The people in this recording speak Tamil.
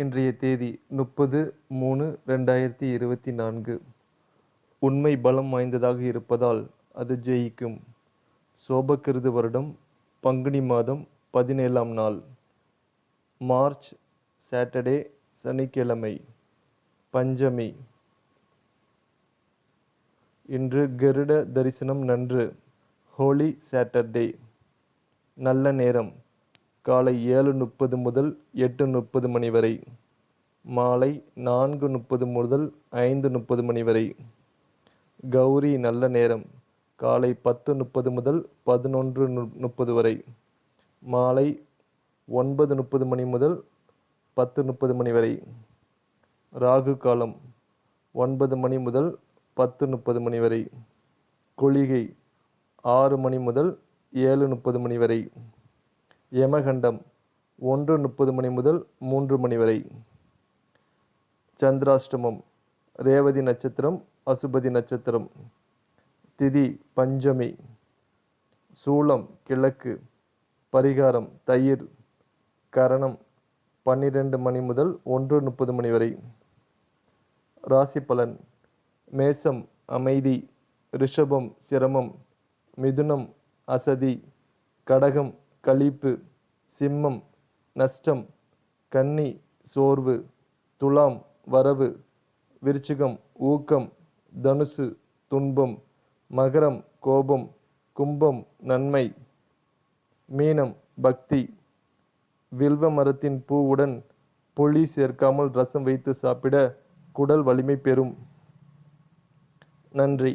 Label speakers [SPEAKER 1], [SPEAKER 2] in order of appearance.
[SPEAKER 1] இன்றைய தேதி முப்பது மூணு ரெண்டாயிரத்தி இருபத்தி நான்கு. உண்மை பலம் வாய்ந்ததாக இருப்பதால் அது ஜெயிக்கும். சோபக்கிருது வருடம் பங்குனி மாதம் பதினேழாம் நாள். மார்ச் சாட்டர்டே சனிக்கிழமை. பஞ்சமி. இன்று கருட தரிசனம் நன்று. Holy Saturday. நல்ல நேரம். காலை ஏழு முப்பது முதல் எட்டு முப்பது மணி வரை. மாலை நான்கு முப்பது முதல் ஐந்து முப்பது மணி வரை. கௌரி நல்ல நேரம். காலை பத்து முப்பது முதல் பதினொன்று முப்பது வரை. மாலை ஒன்பது முப்பது மணி முதல் பத்து முப்பது மணி வரை. ராகு காலம் ஒன்பது மணி முதல் பத்து முப்பது மணி வரை. கொளிகை ஆறு மணி முதல் ஏழு முப்பது மணி வரை. யமகண்டம் ஒன்று முப்பது மணி முதல் மூன்று மணி வரை. சந்திராஷ்டமம் ரேவதி நட்சத்திரம் அசுபதி நட்சத்திரம். திதி பஞ்சமி. சூளம் கிழக்கு. பரிகாரம் தயிர். கரணம் பன்னிரெண்டு மணி முதல் ஒன்று முப்பது மணி வரை. ராசி பலன் மேசம் அமைதி. ரிஷபம் சிரமம். மிதுனம் அசதி. கடகம் களிப்பு சிம்மம் நஷ்டம் கன்னி சோர்வு துலாம் வரவு விருச்சிகம் ஊக்கம் தனுசு துன்பம் மகரம் கோபம் கும்பம் நன்மை மீனம் பக்தி வில்வ மரத்தின் பூவுடன் புளி சேர்க்காமல் ரசம் வைத்து சாப்பிட குடல் வலிமை பெறும். நன்றி.